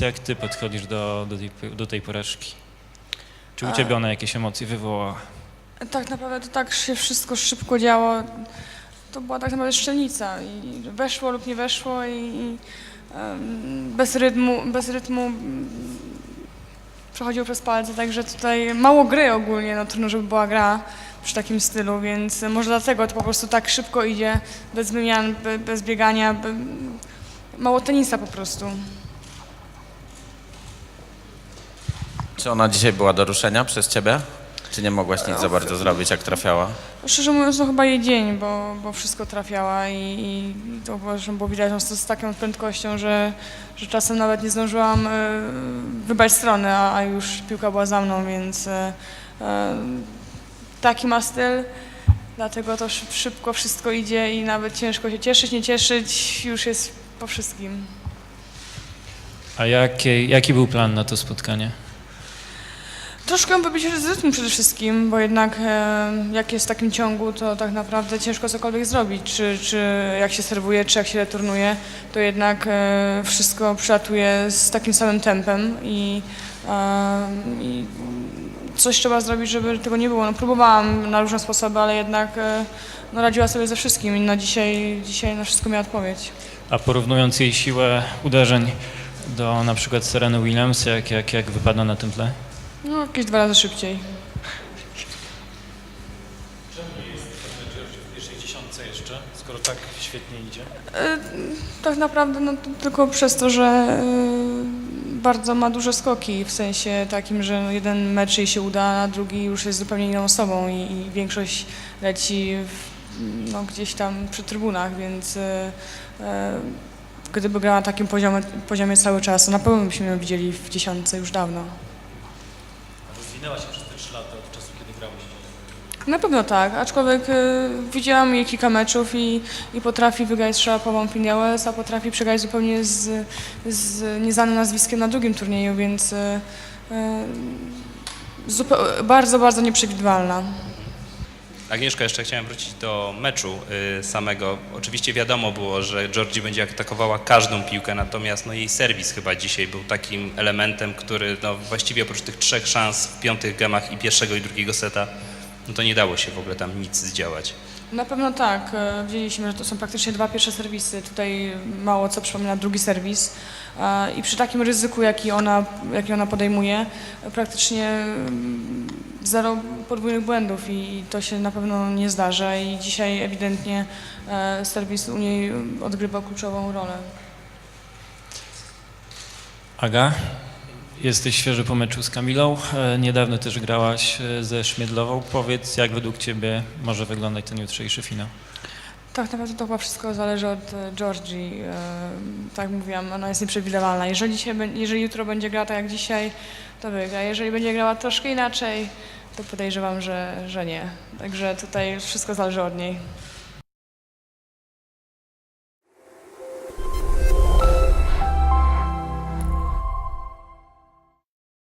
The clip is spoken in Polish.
Jak ty podchodzisz do, do, tej, do tej porażki? Czy u ciebie ona jakieś emocje wywołała? Tak naprawdę to tak się wszystko szybko działo. To była tak naprawdę szczelnica i weszło lub nie weszło i, i em, bez rytmu, bez rytmu mm, przechodziło przez palce, także tutaj mało gry ogólnie, no trudno, żeby była gra przy takim stylu, więc może dlatego to po prostu tak szybko idzie, bez wymian, be, bez biegania, be, mało tenisa po prostu. Czy ona dzisiaj była do ruszenia przez ciebie? Czy nie mogłaś nic za bardzo zrobić, jak trafiała? Szczerze mówiąc, to chyba jej dzień, bo, bo wszystko trafiała i, i to że było widać no, z, z taką prędkością, że, że czasem nawet nie zdążyłam e, wybrać strony, a, a już piłka była za mną, więc e, e, taki ma styl, dlatego to szyb, szybko wszystko idzie i nawet ciężko się cieszyć, nie cieszyć, już jest po wszystkim. A jaki, jaki był plan na to spotkanie? Troszkę wybić z rytmu przede wszystkim, bo jednak e, jak jest w takim ciągu, to tak naprawdę ciężko cokolwiek zrobić. Czy, czy jak się serwuje, czy jak się returnuje, to jednak e, wszystko przylatuje z takim samym tempem i, e, i coś trzeba zrobić, żeby tego nie było. No, próbowałam na różne sposoby, ale jednak no, radziła sobie ze wszystkim i na dzisiaj, dzisiaj na wszystko miała odpowiedź. A porównując jej siłę uderzeń do na przykład Sereny Williams, jak, jak, jak wypada na tym tle? No, jakieś dwa razy szybciej. W pierwszej dziesiątce jeszcze, skoro tak świetnie idzie. E, Tak naprawdę no, to tylko przez to, że e, bardzo ma duże skoki, w sensie takim, że jeden mecz jej się uda, a drugi już jest zupełnie inną osobą i, i większość leci w, no, gdzieś tam przy trybunach, więc e, e, gdyby grała na takim poziomie, poziomie cały czas, to na pewno byśmy ją widzieli w dziesiątce już dawno. Rozwinęła się przez te trzy lata od czasu, kiedy grałeś. Na pewno tak, aczkolwiek e, widziałam jej kilka meczów i, i potrafi wygrać z Szarapową Pinioles, a potrafi przegrać zupełnie z, z nieznanym nazwiskiem na drugim turnieju, więc e, zupe- bardzo, bardzo nieprzewidywalna. Agnieszko, jeszcze chciałem wrócić do meczu y, samego. Oczywiście wiadomo było, że Georgie będzie atakowała każdą piłkę, natomiast no, jej serwis chyba dzisiaj był takim elementem, który no, właściwie oprócz tych trzech szans w piątych gemach i pierwszego i drugiego seta, no to nie dało się w ogóle tam nic zdziałać. Na pewno tak. e, Widzieliśmy, że to są praktycznie dwa pierwsze serwisy. Tutaj mało co przypomina drugi serwis. E, I przy takim ryzyku, jaki ona, jaki ona podejmuje, praktycznie mm, zero podwójnych błędów i to się na pewno nie zdarza. I dzisiaj ewidentnie e, serwis u niej odgrywał kluczową rolę. Aga, jesteś świeży po meczu z Kamilą. E, Niedawno też grałaś e, ze Szmiedlową. Powiedz, jak według ciebie może wyglądać ten jutrzejszy finał? Tak naprawdę to chyba wszystko zależy od Georgii. Tak jak mówiłam, ona jest nieprzewidywalna. Jeżeli, dzisiaj, jeżeli jutro będzie grała tak jak dzisiaj, to wygra. Jeżeli będzie grała troszkę inaczej, to podejrzewam, że, że nie. Także tutaj wszystko zależy od niej.